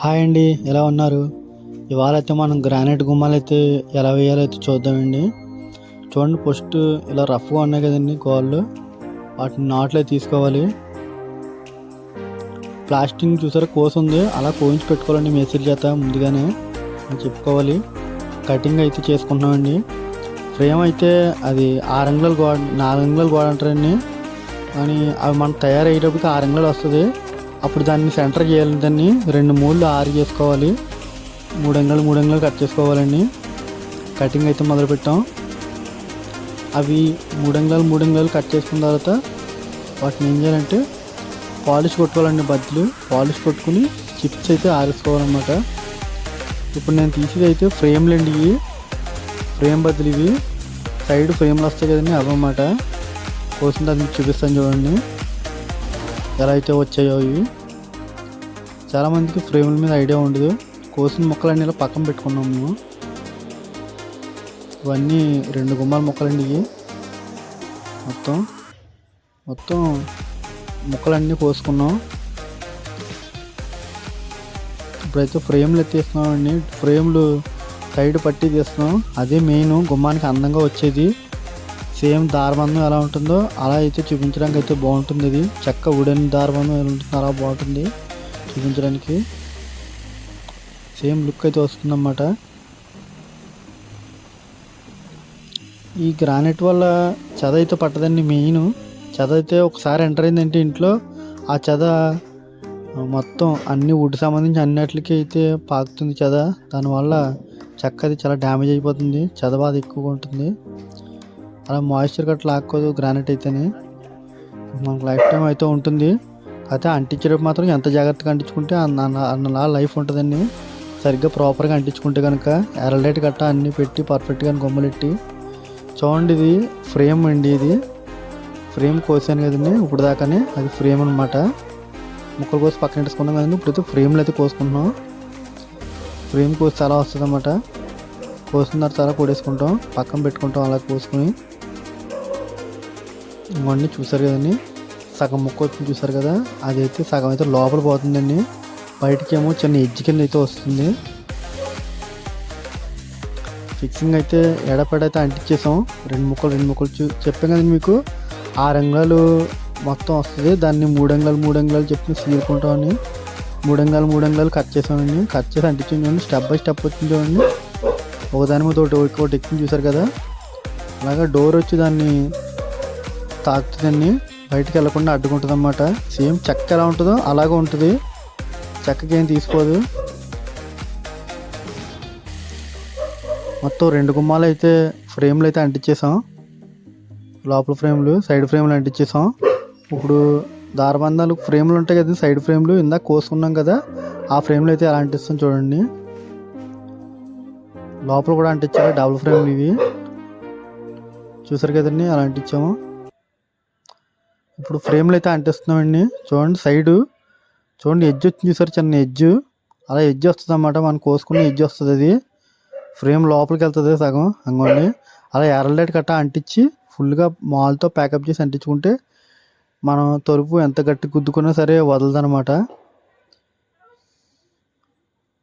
Hi అండి ఎలా ఉన్నారు? ఇవాళ అయితే మనం గ్రానైట్ గుమ్మాలు అయితే ఎలా వేయాలో అయితే చూద్దామండి. చూడండి ఫస్ట్ ఇలా రఫ్గా ఉన్నాయి కదండి గోళ్ళు. వాటిని నాట్లు అయితే తీసుకోవాలి. ప్లాస్టింగ్ చూసారా కోసి ఉంది. అలా కోయించి పెట్టుకోవాలండి మేస్త్రి చేత ముందుగానే అని చెప్పుకోవాలి. కటింగ్ అయితే చేసుకుంటున్నామండి. ఫ్రేమ్ అయితే అది ఆరు అంగుళాలు గోడ నాలుగు అంగుళాలు గోడ అంటారండి. కానీ అవి మనం తయారయ్యేటప్పటికి ఆరు అంగుళాలు వస్తుంది. అప్పుడు దాన్ని సెంటర్ చేయాలి దాన్ని రెండు మూడు ఆరు చేసుకోవాలి. మూడు అంగుళాలు మూడు అంగుళాలు కట్ చేసుకోవాలండి. కటింగ్ అయితే మొదలు పెట్టాం అవి మూడు అంగుళాలు మూడు అంగుళాలు కట్ చేసుకున్న తర్వాత వాటిని ఏం చేయాలంటే పాలిష్ కొట్టుకోవాలండి బద్దలు పాలిష్ కొట్టుకుని చిప్స్ అయితే ఆరేసుకోవాలన్నమాట. ఇప్పుడు నేను తీసేది అయితే ఫ్రేమ్లు అండి ఇవి. ఫ్రేమ్ బద్దులు ఇవి. సైడ్ ఫ్రేమ్లు వస్తాయి కదండి అవన్నమాట కోసం దాన్ని చూపిస్తాను చూడండి. ఎలా అయితే వచ్చాయో ఇవి. చాలామందికి ఫ్రేముల మీద ఐడియా ఉండదు. కోసిన మొక్కలన్నీ ఇలా పక్కన పెట్టుకున్నాం మేము. ఇవన్నీ రెండు గుమ్మాల మొక్కలండి ఇవి. మొత్తం మొత్తం మొక్కలన్నీ కోసుకున్నాం. ఇప్పుడైతే ఫ్రేమ్లు ఎత్తేస్తున్నామండి. ఫ్రేమ్లు సైడ్ పట్టి తీస్తున్నాం. అదే మెయిన్ గుమ్మానికి అందంగా వచ్చేది. సేమ్ దారబంధం ఎలా ఉంటుందో అలా అయితే చూపించడానికి అయితే బాగుంటుంది ఇది. చెక్క ఉడెన్ దారబంధం ఎలా ఉంటుందో అలా బాగుంటుంది చూపించడానికి. సేమ్ లుక్ అయితే వస్తుందన్నమాట. ఈ గ్రానైట్ వల్ల చెద అయితే పట్టదండి మెయిన్. చెద అయితే ఒకసారి ఎంటర్ అయిందంటే ఇంట్లో ఆ చెద మొత్తం అన్ని వుడ్ సంబంధించి అన్నిటికి అయితే పాకుతుంది చెద. దానివల్ల చెక్క అది చాలా డ్యామేజ్ అయిపోతుంది. చెద బాధ ఎక్కువగా ఉంటుంది. అలా మాయిశ్చర్ గట్ట లాక్కోదు గ్రానైట్ అయితేనే. మనకు లైఫ్ టైం అయితే ఉంటుంది. అయితే అంటించేటప్పుడు మాత్రం ఎంత జాగ్రత్తగా అంటించుకుంటే అన్న అన్న- అన్నలా లైఫ్ ఉంటుందండి. సరిగ్గా ప్రాపర్గా అంటించుకుంటే కనుక ఎరలైట్ గట్ట అన్నీ పెట్టి పర్ఫెక్ట్గా గొమ్మలెట్టి. చూడండి ఇది ఫ్రేమ్ అండి ఇది. ఫ్రేమ్ కోసాను కదండి ఇప్పుడు దాకానే అది ఫ్రేమ్ అనమాట ముక్కలు కోసి పక్కన పెట్టుకున్నాం కదండి ఇప్పుడైతే ఫ్రేమ్లు అయితే కోసుకుంటున్నాం. ఫ్రేమ్ కోసి చాలా వస్తుంది అనమాట కోసిన తర్వాత చాలా కొడేసుకుంటాం పక్కన పెట్టుకుంటాం అలా కోసుకుని. ఇవన్నీ చూసారు కదండి? సగం ముక్క వచ్చింది చూసారు కదా? అదైతే సగం అయితే లోపల పోతుందండి. బయటికి ఏమో చిన్న ఎడ్జ్ కింద అయితే వస్తుంది. ఫిక్సింగ్ అయితే ఎడపెడైతే అంటించేసాం రెండు ముక్కలు రెండు ముక్కలు చూ చెప్పాం కదండి మీకు? ఆరు అంగాలు మొత్తం వస్తుంది. దాన్ని మూడు అంగుళాలు మూడు అంగుళాలు చెప్పి సీరుకుంటామని మూడు అంగుళాలు మూడు అంగుళాలు కట్ చేసామండి. కట్ చేసి అంటించాం చూడండి. స్టెప్ బై స్టెప్ వచ్చింది చూడండి. ఒకదాని మీద ఒకటి ఒకటి ఎక్కింది చూసారు కదా? అలాగా డోర్ వచ్చి దాన్ని తాకుతుందండి. బయటికి వెళ్ళకుండా అడ్డుకుంటుంది అనమాట సేమ్ చెక్క ఎలా ఉంటుందో అలాగే ఉంటుంది. చెక్కకి ఏం తీసుకోదు. మొత్తం రెండు గుమ్మాలు అయితే ఫ్రేమ్లు అయితే అంటించేసాం లోపల ఫ్రేమ్లు సైడ్ ఫ్రేమ్లు అంటించేసాం ఇప్పుడు దారబంధాలు ఫ్రేమ్లు ఉంటాయి కదా సైడ్ ఫ్రేమ్లు. ఇందాక కోసుకున్నాం కదా ఆ ఫ్రేమ్లు అయితే ఎలా అంటిస్తాం చూడండి. లోపల కూడా అంటించారు డబుల్ ఫ్రేమ్లు ఇవి. చూసారు కదండి అలా అంటించాము. ఇప్పుడు ఫ్రేమ్లు అయితే అంటిస్తున్నామండి. చూడండి సైడు. చూడండి ఎడ్జ్ వచ్చింది చూసారు చిన్న ఎడ్జ్. అలా ఎడ్జ్ వస్తుంది అన్నమాట మనం కోసుకునే ఎడ్జ్ వస్తుంది అది. ఫ్రేమ్ లోపలికి వెళ్తుంది సగం అంగండి. అలా ఎర్రలైట్ కట్ట అంటించి ఫుల్గా మాల్తో ప్యాకప్ చేసి అంటించుకుంటే మనం తలుపు ఎంత గట్టి గుద్దుకున్నా సరే వదలదనమాట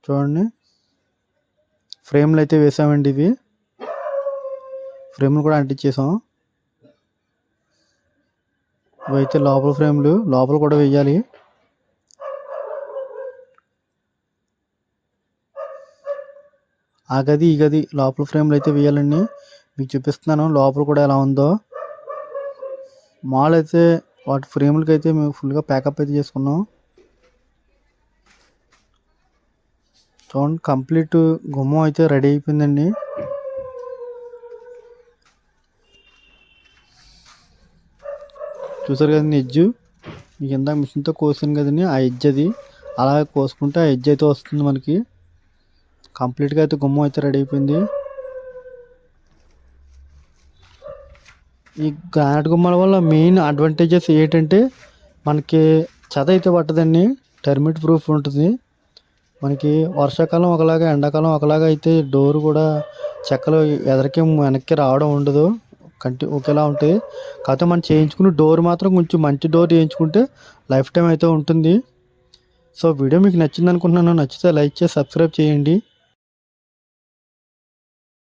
చూడండి. ఫ్రేమ్లు అయితే వేసామండి ఇవి. ఫ్రేమ్లు కూడా అంటించేసాం. ఇవైతే లోపల ఫ్రేమ్లు. లోపల కూడా వెయ్యాలి. ఆ గది ఈ గది లోపల ఫ్రేమ్లు అయితే వేయాలండి మీకు చూపిస్తున్నాను లోపల కూడా ఎలా ఉందో. మాల్ అయితే వాటి ఫ్రేములకి అయితే మేము ఫుల్గా ప్యాకప్ అయితే చేసుకున్నాం. చూడండి కంప్లీట్ గుమ్మం అయితే రెడీ అయిపోయిందండి. చూసారు కదండి ఎజ్జు మీకు ఇందాక మిషన్తో కోసాను కదండి ఆ ఎడ్జ్ అది. అలా కోసుకుంటే ఆ ఎడ్జ్ అయితే వస్తుంది మనకి. కంప్లీట్గా అయితే గుమ్మం అయితే రెడీ అయిపోయింది. ఈ గ్రానైట్ గుమ్మాల వల్ల మెయిన్ అడ్వాంటేజెస్ ఏంటంటే మనకి చెద అయితే పట్టదండి. టర్మిట్ ప్రూఫ్ ఉంటుంది. మనకి వర్షాకాలం ఒకలాగా ఎండాకాలం ఒకలాగా అయితే డోర్ కూడా చెక్కలు ఎదరికి వెనక్కి రావడం ఉండదు. కంటి ఒకేలా ఉంటుంది కాకపోతే మనం చేయించుకున్న డోర్ మాత్రం కొంచెం మంచి డోర్ చేయించుకుంటే లైఫ్ టైం అయితే ఉంటుంది. సో వీడియో మీకు నచ్చింది అనుకుంటున్నాను నచ్చితే లైక్ చేసి సబ్స్క్రైబ్ చేయండి.